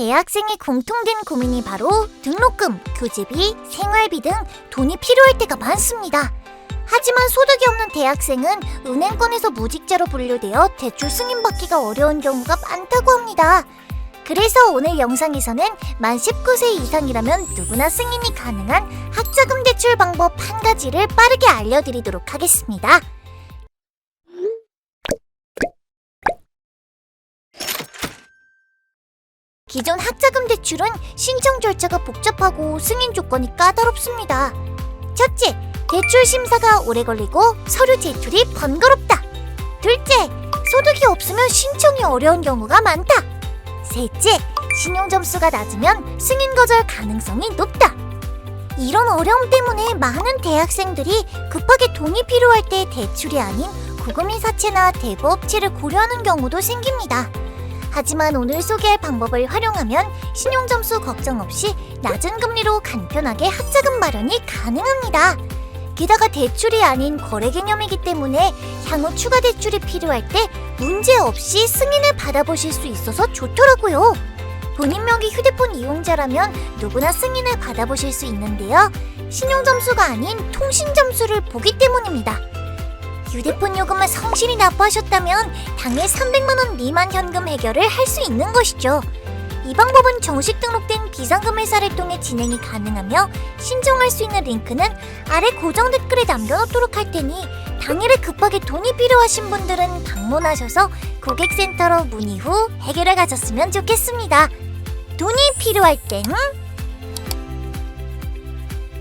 대학생의 공통된 고민이 바로 등록금, 교재비, 생활비 등 돈이 필요할 때가 많습니다. 하지만 소득이 없는 대학생은 은행권에서 무직자로 분류되어 대출 승인받기가 어려운 경우가 많다고 합니다. 그래서 오늘 영상에서는 만 19세 이상이라면 누구나 승인이 가능한 학자금 대출 방법 한 가지를 빠르게 알려드리도록 하겠습니다. 기존 학자금 대출은 신청 절차가 복잡하고 승인 조건이 까다롭습니다. 첫째, 대출 심사가 오래 걸리고 서류 제출이 번거롭다. 둘째, 소득이 없으면 신청이 어려운 경우가 많다. 셋째, 신용 점수가 낮으면 승인 거절 가능성이 높다. 이런 어려움 때문에 많은 대학생들이 급하게 돈이 필요할 때 대출이 아닌 구금인사채나 대부업체를 고려하는 경우도 생깁니다. 하지만 오늘 소개할 방법을 활용하면 신용 점수 걱정 없이 낮은 금리로 간편하게 학자금 마련이 가능합니다. 게다가 대출이 아닌 거래 개념이기 때문에 향후 추가 대출이 필요할 때 문제 없이 승인을 받아보실 수 있어서 좋더라고요. 본인 명의 휴대폰 이용자라면 누구나 승인을 받아보실 수 있는데요. 신용 점수가 아닌 통신 점수를 보기 때문입니다. 휴대폰 요금을 성실히 납부하셨다면 당일 300만 원 미만 현금 해결을 할 수 있는 것이죠. 이 방법은 정식 등록된 비상금 회사를 통해 진행이 가능하며 신청할 수 있는 링크는 아래 고정 댓글에 남겨놓도록 할 테니 당일에 급하게 돈이 필요하신 분들은 방문하셔서 고객센터로 문의 후 해결을 가졌으면 좋겠습니다. 돈이 필요할 땐